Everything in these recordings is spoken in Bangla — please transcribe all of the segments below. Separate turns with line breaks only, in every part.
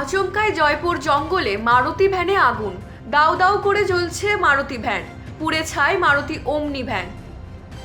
আচমকায় জয়পুর জঙ্গলে মারুতি ভ্যানে আগুন। দাউ দাউ করে জ্বলছে মারুতি ভ্যান। পুড়ে ছাই মারুতি ওমনি ভ্যান।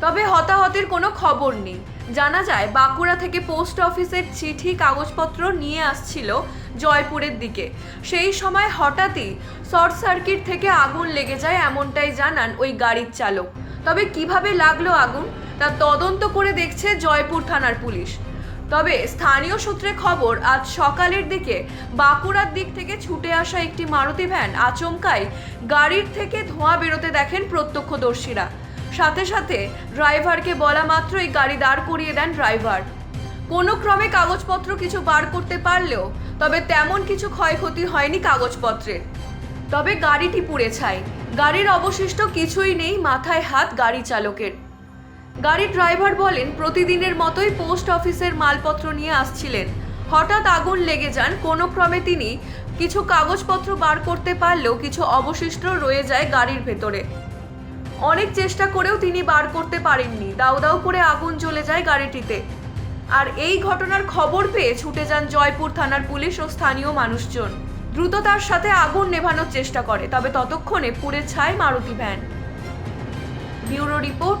তবে হতাহতের কোনো খবর নেই। জানা যায়, বাঁকুড়া থেকে পোস্ট অফিসের চিঠি, কাগজপত্র নিয়ে আসছিল জয়পুরের দিকে। সেই সময় হঠাৎই শর্ট সার্কিট থেকে আগুন লেগে যায় এমনটাই জানান ওই গাড়ির চালক। তবে কীভাবে লাগল আগুন? তা তদন্ত করে দেখছে জয়পুর থানার পুলিশ। তবে স্থানীয় সূত্রে খবর, আজ সকালের দিকে বাঁকুড়ার দিক থেকে ছুটে আসা একটি মারুতি ভ্যান আচমকাই গাড়ির থেকে ধোঁয়া বেরোতে দেখেন প্রত্যক্ষদর্শীরা। সাথে সাথে ড্রাইভারকে বলা মাত্রই গাড়ি দাঁড় করিয়ে দেন ড্রাইভার। কোনো ক্রমে কাগজপত্র কিছু বার করতে পারলেও তবে তেমন কিছু ক্ষয়ক্ষতি হয়নি কাগজপত্রের। তবে গাড়িটি পুড়ে ছাই। গাড়ির অবশিষ্ট কিছুই নেই মাথায় হাত গাড়ি চালকের গাড়ির ড্রাইভার বলেন, প্রতিদিনের মতোই পোস্ট অফিসের মালপত্র নিয়ে আসছিলেন। হঠাৎ আগুন লেগে যান, কোনো ক্রমে তিনি কিছু কাগজপত্র বার করতে পারলেও কিছু অবশিষ্ট রয়ে যায় গাড়ির ভেতরে। অনেক চেষ্টা করেও তিনি বার করতে পারেননি। দাউ দাউ করে আগুন জ্বলে যায় গাড়িটিতে। আর এই ঘটনার খবর পেয়ে ছুটে যান জয়পুর থানার পুলিশ ও স্থানীয় মানুষজন। দ্রুত তার সাথে আগুন নেভানোর চেষ্টা করে, তবে ততক্ষণে পুড়ে ছায় Maruti van. Bureau report